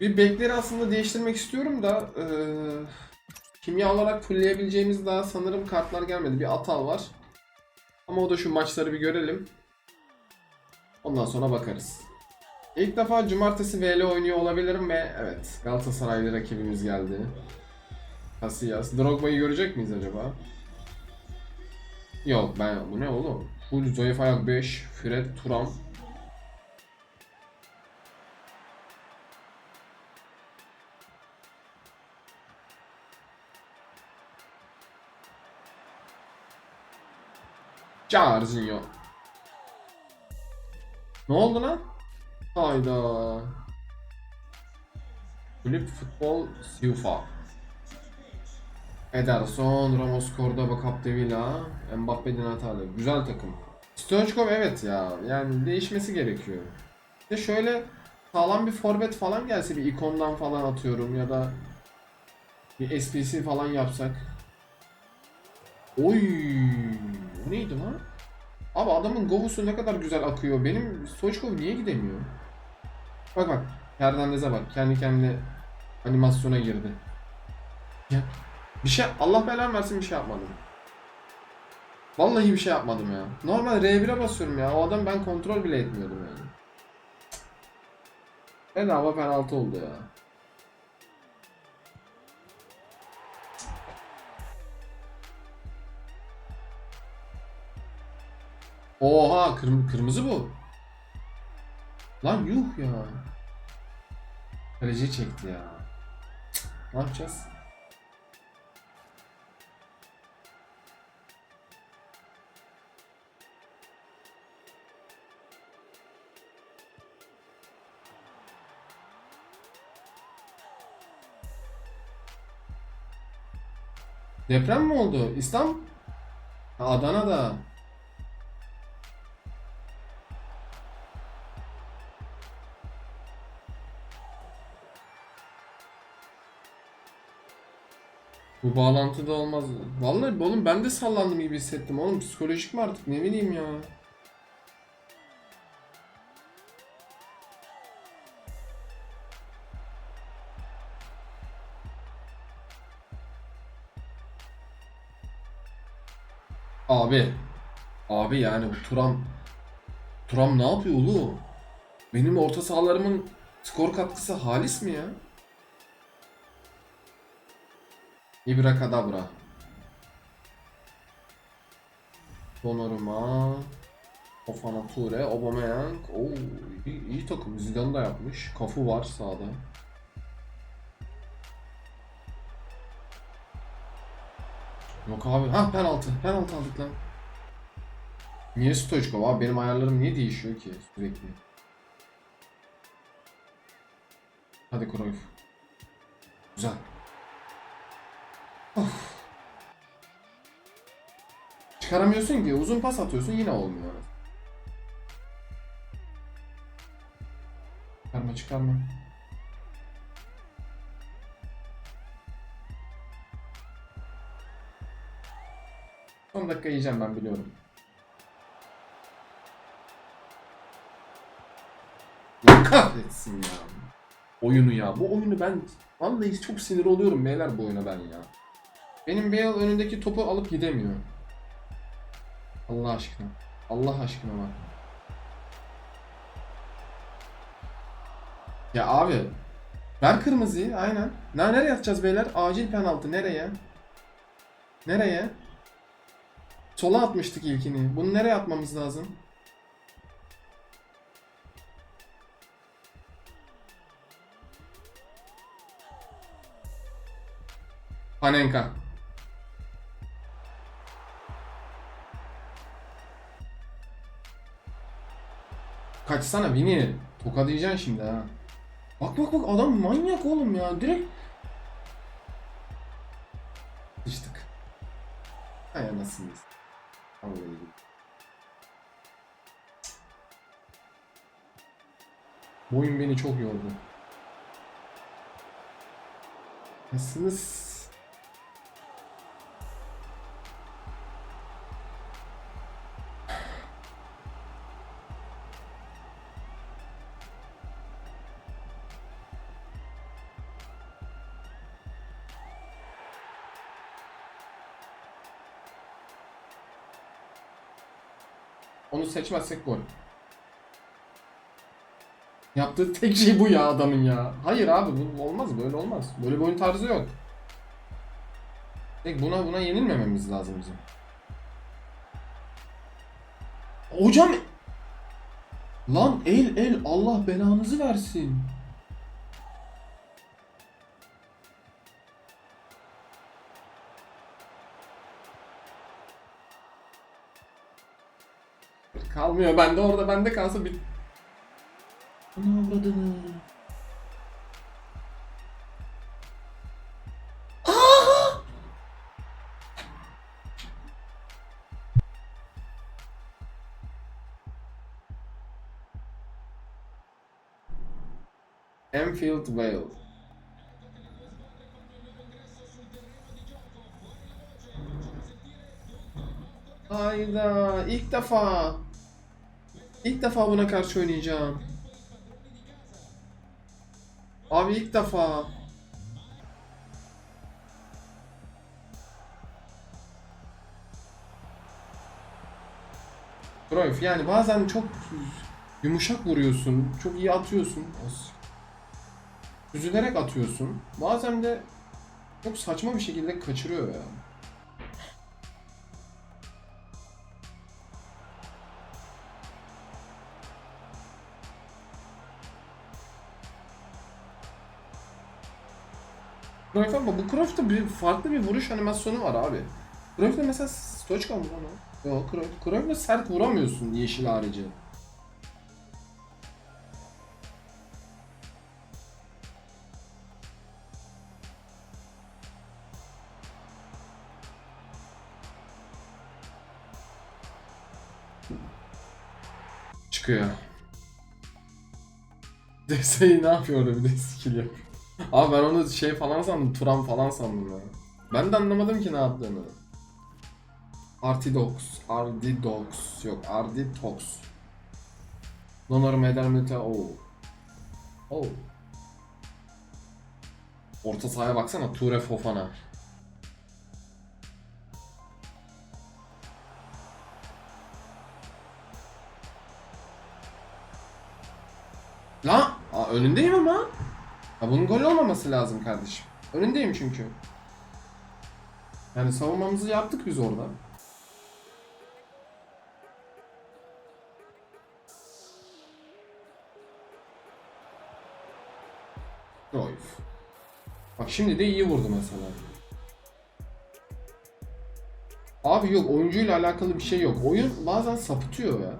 Bir bekleri aslında değiştirmek istiyorum da eee kimya olarak fullleyebileceğimiz daha sanırım kartlar gelmedi. Bir atal var. Ama o da şu maçları bir görelim. Ondan sonra bakarız. İlk defa cumartesi VL oynuyor olabilirim ve evet Galatasaraylı rakibimiz geldi. Casillas. Drogba'yı görecek miyiz acaba? Yok ben bu ne oğlum? Full Zoe Ayak 5, Fred Turam. Jarzinho. Ne oldu lan? Hayda. Kulüp futbol Siufa. Ederson, Ramos, Cordoba, Capdevila, Mbappe, Di Natale. Güzel takım. Stoichkov evet ya. Yani değişmesi gerekiyor. Bir de şöyle sağlam bir forvet falan gelse bir ikondan falan atıyorum ya da bir SPC falan yapsak. Oy, neydi lan? Abi adamın Govus'u ne kadar güzel akıyor. Benim Stoichkov niye gidemiyor? Bak bak. Hernandez'e bak. Kendi kendine animasyona girdi. Ya bir şey Allah belanı versin bir şey yapmadım. Vallahi bir şey yapmadım ya. Normal R1'e basıyorum ya. O adam ben kontrol bile etmiyordum yani. Bedava penaltı oldu ya. Oha kırm kırmızı bu. Lan yuh ya. Kaleci çekti ya. Cık, Ne yapacağız? Deprem mi oldu? İstanbul? Ha, Adana'da. Bu bağlantı da olmaz. Vallahi oğlum ben de sallandım gibi hissettim oğlum. Psikolojik mi artık ne bileyim ya. Abi. Abi yani bu Turam Turam ne yapıyor oğlum? Benim orta sahalarımın skor katkısı halis mi ya? Ibra Kadabra. Donnarumma. Fofana Ture, Aubameyang. Oo, iyi, iyi takım. Zidane da yapmış. Kafu var sağda. Yok abi. Ha penaltı. Penaltı aldık lan. Niye Stoichkov abi? Benim ayarlarım niye değişiyor ki sürekli? Hadi Cruyff. Güzel. Çıkaramıyorsun ki. Uzun pas atıyorsun yine olmuyor. Çıkarma çıkarma. Son dakika yiyeceğim ben biliyorum. Allah kahretsin ya. Oyunu ya. Bu oyunu ben vallahi çok sinir oluyorum beyler bu oyuna ben ya. Benim Bale önündeki topu alıp gidemiyor. Allah aşkına. Allah aşkına bak. Ya abi. Ver kırmızıyı aynen. Ne nereye atacağız beyler? Acil penaltı nereye? Nereye? Sola atmıştık ilkini. Bunu nereye atmamız lazım? Panenka. Kaçsana Vini. Tokatlayacaksın şimdi ha. Bak bak bak adam manyak oğlum ya. Direkt Sıçtık. Hay anasını. Vallahi billahi. Bu oyun beni çok yordu. Nasılsınız? Seçmezsek gol. Yaptığı tek şey bu ya adamın ya. Hayır abi bu olmaz böyle olmaz. Böyle bir oyun tarzı yok. Tek buna buna yenilmememiz lazım bizim. Hocam Lan el el Allah belanızı versin. Kalmıyor bende orada bende kalsa bir... Ana avradını. Enfield Vale. Hayda ilk defa. İlk defa buna karşı oynayacağım. Abi ilk defa. Cruyff yani bazen çok yumuşak vuruyorsun, çok iyi atıyorsun. Üzülerek atıyorsun. Bazen de çok saçma bir şekilde kaçırıyor ya. Cruyff ama bu Cruyff'ta bir farklı bir vuruş animasyonu var abi. Cruyff'ta mesela Stoçka mı lan o? Yok Cruyff. Cruyff'ta sert vuramıyorsun yeşil harici. Çıkıyor. Deseyi ne yapıyor orada bir de skill yapıyor. Abi ben onu şey falan sandım, Turan falan sandım ya. Ben de anlamadım ki ne yaptığını. Artidox, Ardidox, yok Arditox. Donor Medermite, o. Oh. Orta sahaya baksana, Ture Fofana. La, Aa, önündeyim ama. Ha bunun gol olmaması lazım kardeşim. Önündeyim çünkü. Yani savunmamızı yaptık biz orada. Cruyff. Bak şimdi de iyi vurdu mesela. Abi yok oyuncuyla alakalı bir şey yok. Oyun bazen sapıtıyor ya.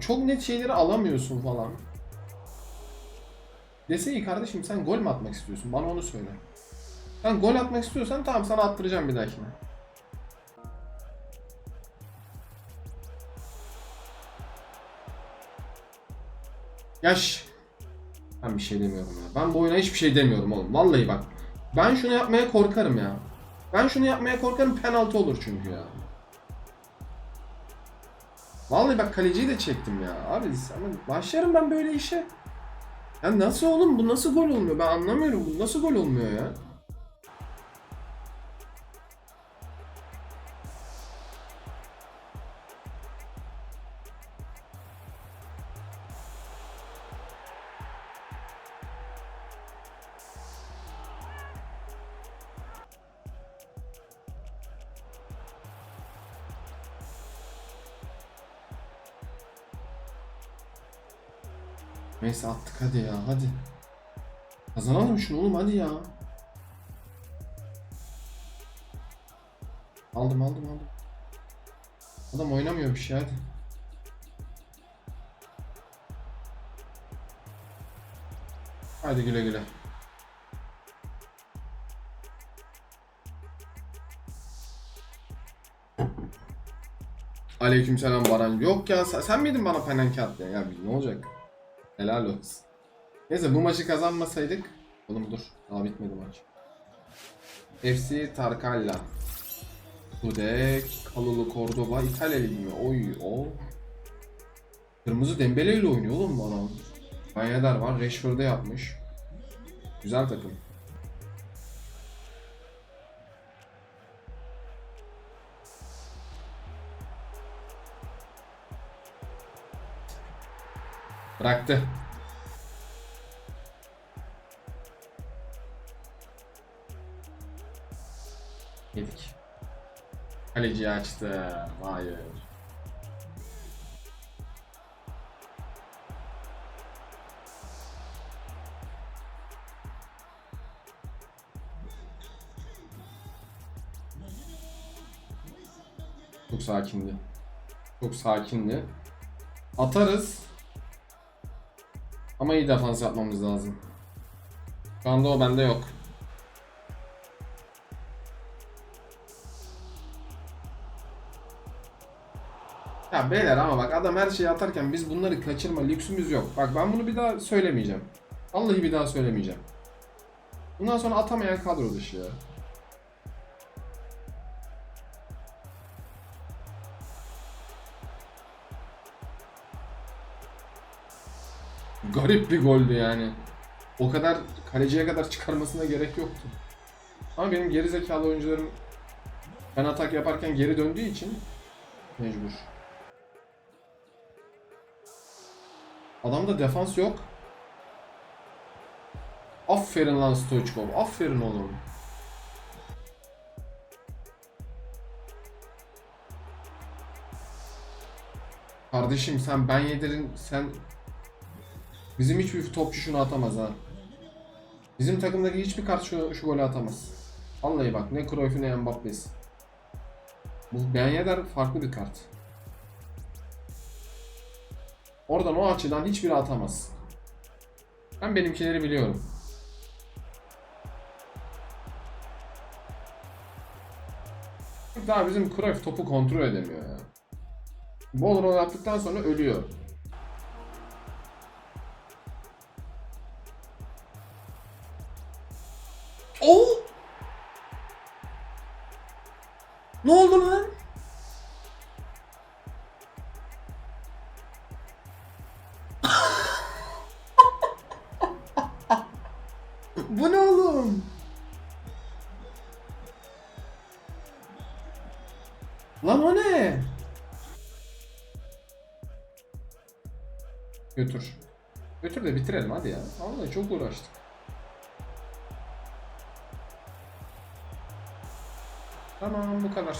Çok net şeyleri alamıyorsun falan. Dese iyi kardeşim sen gol mü atmak istiyorsun? Bana onu söyle. Sen gol atmak istiyorsan tamam sana attıracağım bir dahakine. Yaş. Ben bir şey demiyorum ya. Ben bu oyuna hiçbir şey demiyorum oğlum. Vallahi bak. Ben şunu yapmaya korkarım ya. Ben şunu yapmaya korkarım penaltı olur çünkü ya. Vallahi bak kaleciyi de çektim ya. Abi başlarım ben böyle işe. Ya nasıl oğlum bu nasıl gol olmuyor? Ben anlamıyorum bu nasıl gol olmuyor ya? Neyse attık hadi ya hadi. Kazanalım şunu oğlum hadi ya. Aldım aldım aldım. Adam oynamıyor bir şey hadi. Hadi güle güle. Aleykümselam Baran. Yok ya sen, sen miydin bana penenki attı ya? Ya ne olacak? Helal olsun. Neyse bu maçı kazanmasaydık. Oğlum dur. Daha bitmedi maç. FC Tarkalla. Dudek, Kalulu Cordoba, İtalya Ligi mi? Oy o. Kırmızı Dembele ile oynuyor oğlum bu adam. Bayeder var. Rashford'da yapmış. Güzel takım. Bıraktı. Yedik. Kaleciyi açtı. Hayır. Çok sakindi. Çok sakindi. Atarız. Ama iyi defans yapmamız lazım. Şu anda o bende yok. Ya beyler ama bak adam her şeyi atarken biz bunları kaçırma lüksümüz yok. Bak ben bunu bir daha söylemeyeceğim. Vallahi bir daha söylemeyeceğim. Bundan sonra atamayan kadro dışı ya. Garip bir goldü yani. O kadar kaleciye kadar çıkarmasına gerek yoktu. Ama benim geri zekalı oyuncularım ben atak yaparken geri döndüğü için mecbur. Adamda defans yok. Aferin lan Stoichkov. Aferin oğlum. Kardeşim sen ben yedirin sen bizim hiçbir topçu şunu atamaz ha. Bizim takımdaki hiçbir kart şu, şu golü atamaz. Vallahi bak ne Cruyff'u ne Mbappe'si. Bu Ben Yedder farklı bir kart. Oradan o açıdan hiçbiri atamaz. Ben benimkileri biliyorum. Daha bizim Cruyff topu kontrol edemiyor ya. Bol rol attıktan sonra ölüyor. Ne oldu lan? Bu ne oğlum? Lan o ne? Götür. Götür de bitirelim hadi ya. Vallahi çok uğraştık. Tamam bu kadar.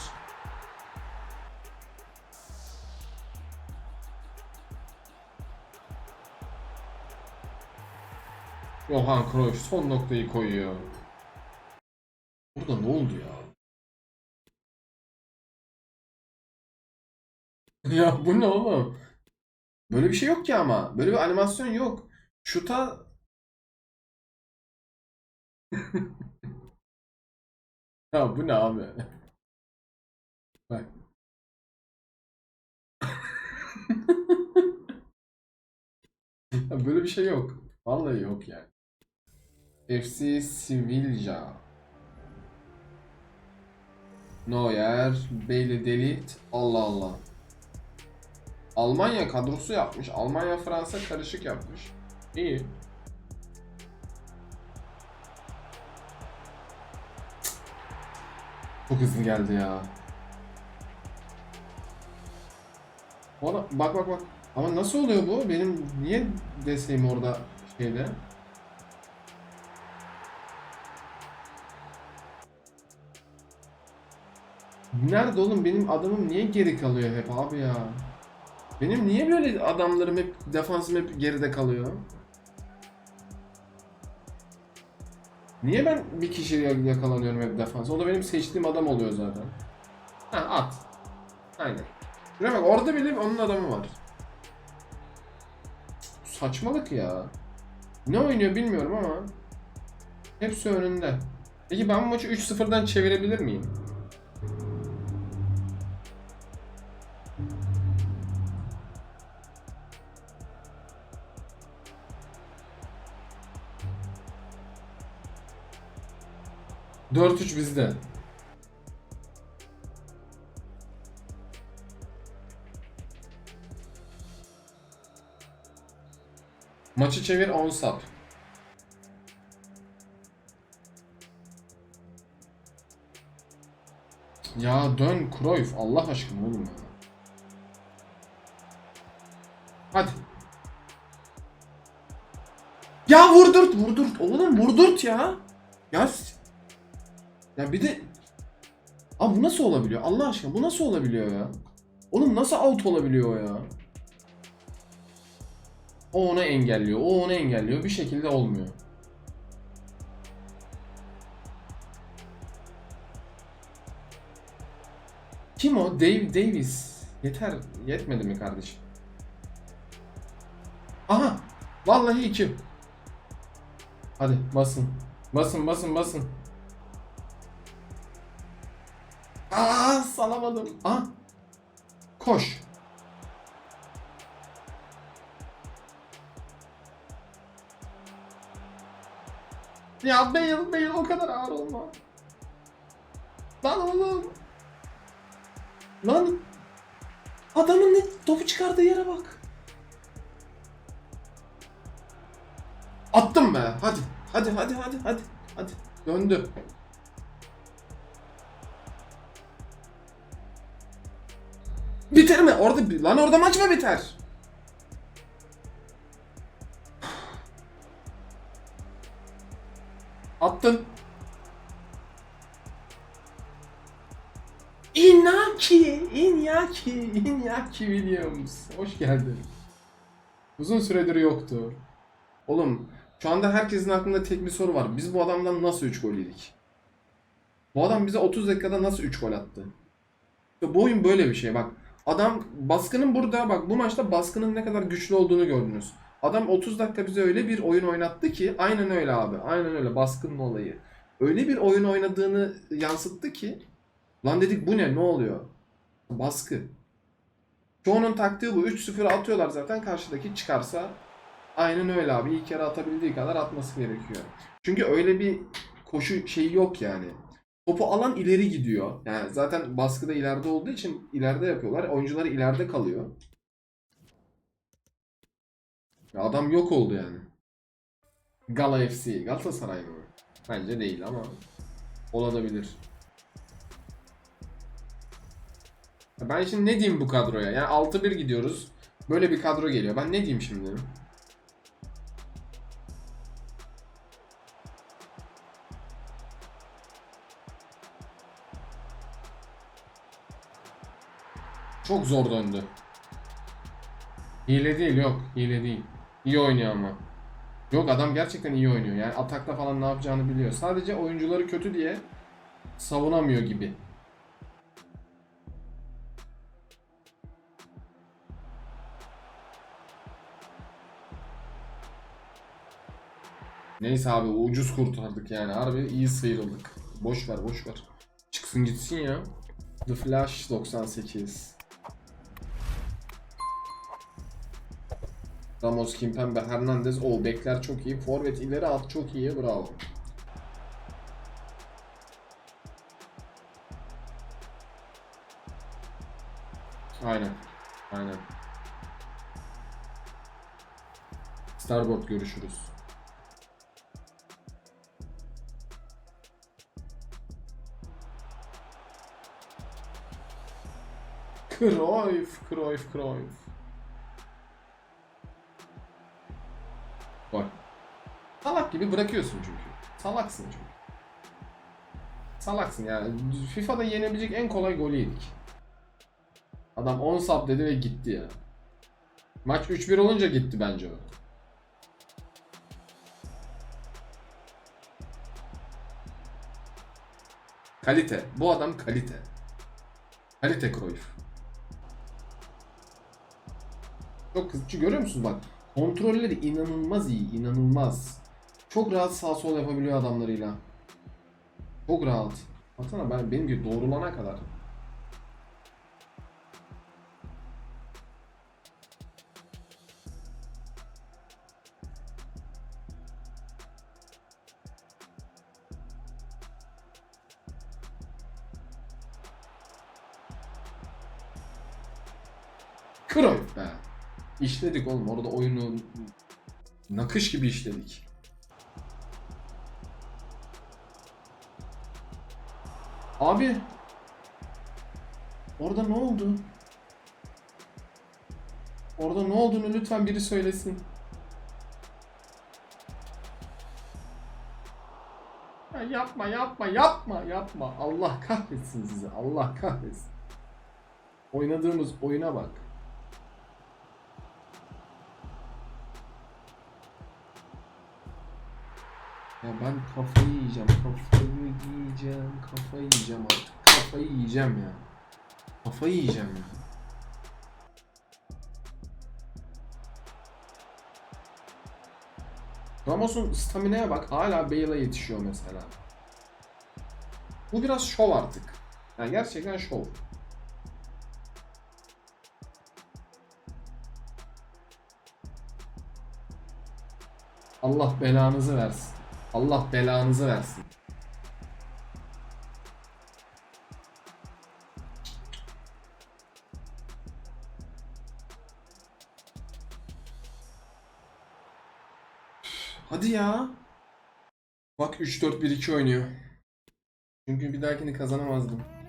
Johan Cruyff son noktayı koyuyor. Burada ne oldu ya? ya bu ne oğlum? Böyle bir şey yok ki ama. Böyle bir animasyon yok. Şuta Ya bu ne abi? Bak. Böyle bir şey yok. Vallahi yok yani. FC Sevilla. Neuer, Bailey Delit. Allah Allah. Almanya kadrosu yapmış. Almanya Fransa karışık yapmış. İyi. Çok hızlı geldi ya. Ona bak bak bak. Ama nasıl oluyor bu? Benim niye desteğim orada şeyde? Nerede oğlum? Benim adamım niye geri kalıyor hep abi ya? Benim niye böyle adamlarım hep defansım hep geride kalıyor? Niye ben bir kişiye yakalanıyorum hep defans? O da benim seçtiğim adam oluyor zaten. Ha at. Aynen. Şuraya bak orada bile onun adamı var. Saçmalık ya. Ne oynuyor bilmiyorum ama. Hepsi önünde. Peki ben bu maçı 3-0'dan çevirebilir miyim? Dört üç bizde. Maçı çevir 10 sap. Ya dön Cruyff Allah aşkına oğlum ya. Hadi. Ya vurdurt vurdurt oğlum vurdurt ya. Ya ya bir de Abi bu nasıl olabiliyor? Allah aşkına bu nasıl olabiliyor ya? Oğlum nasıl out olabiliyor ya? O onu engelliyor, o onu engelliyor. Bir şekilde olmuyor. Kim o? Dave Davis. Yeter. Yetmedi mi kardeşim? Aha! Vallahi iki. Hadi basın. Basın basın basın. Aa salamadım. Ah. Koş. Ya Bale, Bale o kadar ağır olma. Lan oğlum. Lan. Adamın ne topu çıkardığı yere bak. Attım be. Hadi. Hadi hadi hadi hadi. Hadi. Döndü. Orada lan orada maç mı biter? Attın. Inaki, Inyaki, Inyaki Williams. Hoş geldin. Uzun süredir yoktu. Oğlum şu anda herkesin aklında tek bir soru var. Biz bu adamdan nasıl 3 gol yedik? Bu adam bize 30 dakikada nasıl 3 gol attı? Bu oyun böyle bir şey bak. Adam baskının burada bak bu maçta baskının ne kadar güçlü olduğunu gördünüz. Adam 30 dakika bize öyle bir oyun oynattı ki aynen öyle abi. Aynen öyle baskının olayı. Öyle bir oyun oynadığını yansıttı ki lan dedik bu ne ne oluyor? Baskı. Çoğunun taktiği bu. 3-0 atıyorlar zaten karşıdaki çıkarsa aynen öyle abi. İlk kere atabildiği kadar atması gerekiyor. Çünkü öyle bir koşu şeyi yok yani. Topu alan ileri gidiyor. Yani zaten baskıda ileride olduğu için ileride yapıyorlar. Oyuncular ileride kalıyor. Ya adam yok oldu yani. Gala FC. Galatasaray mı? Bence değil ama olabilir. Ben şimdi ne diyeyim bu kadroya? Yani 6-1 gidiyoruz. Böyle bir kadro geliyor. Ben ne diyeyim şimdi? Çok zor döndü. Hile değil yok. Hile değil. İyi oynuyor ama. Yok adam gerçekten iyi oynuyor. Yani atakta falan ne yapacağını biliyor. Sadece oyuncuları kötü diye savunamıyor gibi. Neyse abi ucuz kurtardık yani. Harbi iyi sıyrıldık. Boş ver boş ver. Çıksın gitsin ya. The Flash 98. Ramos, Kimpembe, Hernandez. O bekler çok iyi. Forvet ileri at çok iyi. Bravo. Aynen. Aynen. Starboard görüşürüz. Cruyff, Cruyff, Cruyff. Bak. Salak gibi bırakıyorsun çünkü. Salaksın çünkü. Salaksın yani. FIFA'da yenebilecek en kolay golü yedik. Adam 10 sub dedi ve gitti ya. Maç 3-1 olunca gitti bence o. Kalite. Bu adam kalite. Kalite Cruyff. Çok hızlı. Görüyor musun bak. Kontrolleri inanılmaz iyi. inanılmaz. Çok rahat sağ sol yapabiliyor adamlarıyla. Çok rahat. Baksana ben benim gibi doğrulana kadar. İşledik oğlum orada oyunu nakış gibi işledik. Abi orada ne oldu? Orada ne olduğunu lütfen biri söylesin. Ya yapma yapma yapma yapma. Allah kahretsin sizi. Allah kahretsin. Oynadığımız oyuna bak. Ya ben kafayı yiyeceğim, kafayı yiyeceğim, kafayı yiyeceğim artık. Kafayı yiyeceğim ya. Kafayı yiyeceğim ya. Ramos'un stamina'ya bak hala Bale'a yetişiyor mesela. Bu biraz şov artık. Yani gerçekten şov. Allah belanızı versin. Allah belanızı versin. Hadi ya. Bak 3-4-1-2 oynuyor. Çünkü bir dahakini kazanamazdım.